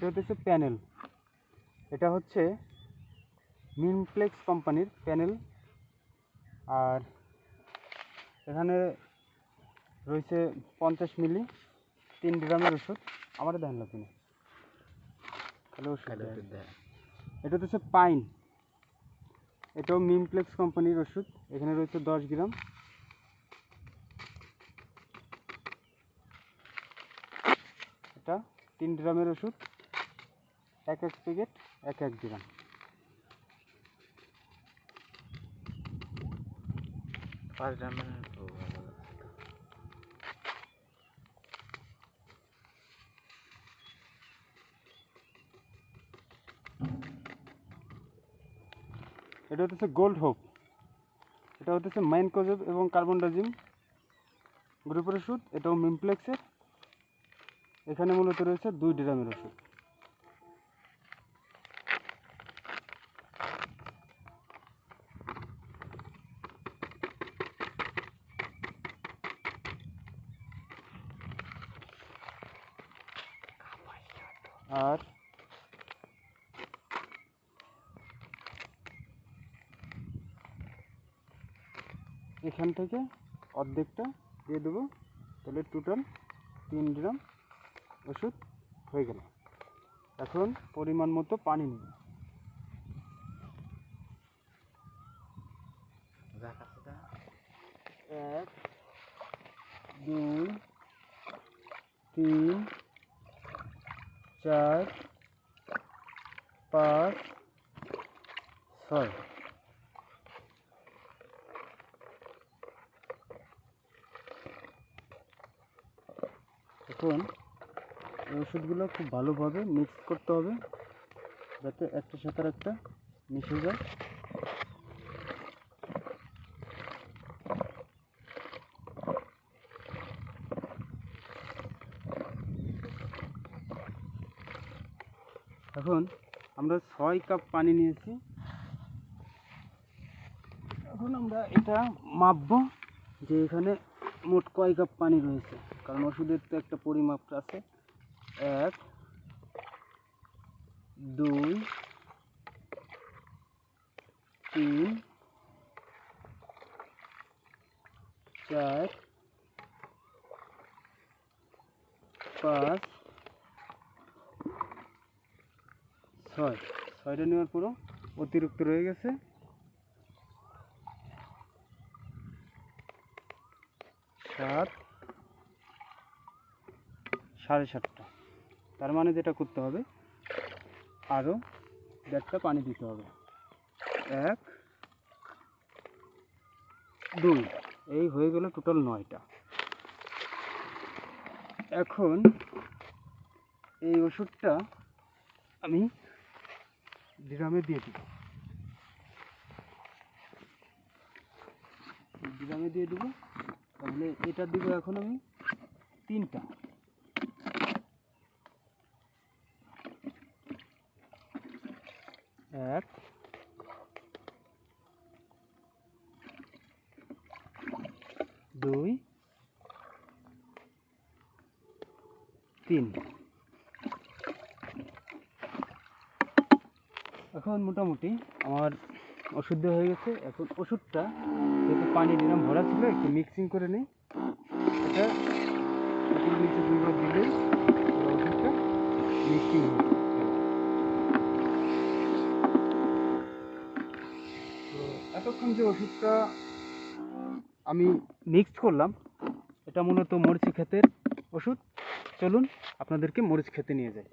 এটা হচ্ছে প্যানেল। এটা হচ্ছে মিনপ্লেক্স কোম্পানির প্যানেল। আর এখানে রয়েছে পঞ্চাশ মিলি তিন গ্রামের ওষুধ। আমার দেন না তিনি। তাহলে ওষুধ এটা হচ্ছে পাইন। এটাও মিমপ্লেক্স কোম্পানির ওষুধ। এখানে রয়েছে দশ গ্রাম। এটা তিন গ্রামের ওষুধ। এক এক প্যাকেট এক এক গ্রাম। পাঁচ গ্রামের এটা হচ্ছে গোল্ড হোপ এটা হচ্ছে মাইনকোজেব এবং কার্বনডাজিম গ্রুপের ওষুধ এটাও মিমপ্লেক্সের এখানে মূলত রয়েছে দুই ড্রামের ওষুধ। আর এখান থেকে অর্ধেকটা দিয়ে দেবো তাহলে টোটাল তিন গ্রাম ওষুধ হয়ে গেল এখন পরিমাণ মতো পানি নেব? এক, দুই, তিন চার, পাঁচ, ছয়। এখন ওষুধগুলো খুব ভালোভাবে মিক্স করতে হবে, যাতে একটার সাথে একটা মিশে যায়। এখন আমরা ছয় কাপ পানি নিয়েছি। এখন আমরা এটা মাপবো যে এখানে মোট কয় কাপ পানি রয়েছে। কারণ ওষুধের তো একটা পরিমাপ আছে। এক, দুই, তিন, চার, পাঁচ ছয়। ছয়টা নেওয়ার পরও অতিরিক্ত রয়ে গেছে। সাত। সাড়ে সাতটা। তার মানে যেটা করতে হবে, আরও দেড়টা পানি দিতে হবে। এক, দুই। এই হয়ে গেল টোটাল নয়টা। এখন এই ওষুধটা আমি ড্রামে দিয়ে দিব। ড্রামে দিয়ে দেবো। তাহলে এটা দিব এখন আমি তিনটা। এক। দুই। তিন। এখন মোটামুটি আমার ওষুধ দেওয়া হয়ে গেছে। এখন ওষুধটা, যেহেতু পানি দিলাম, ভরা ছিল, একটু মিক্সিং করে নিই। এটা নিচে দুইবার দিলেই ওষুধটা মিক্সিং হয়ে এতক্ষণ যে ওষুধটা আমি মিক্স করলাম, এটা মূলত মরিচ ক্ষেতের ওষুধ। চলুন, আপনাদেরকে মরিচ খেতে নিয়ে যাই।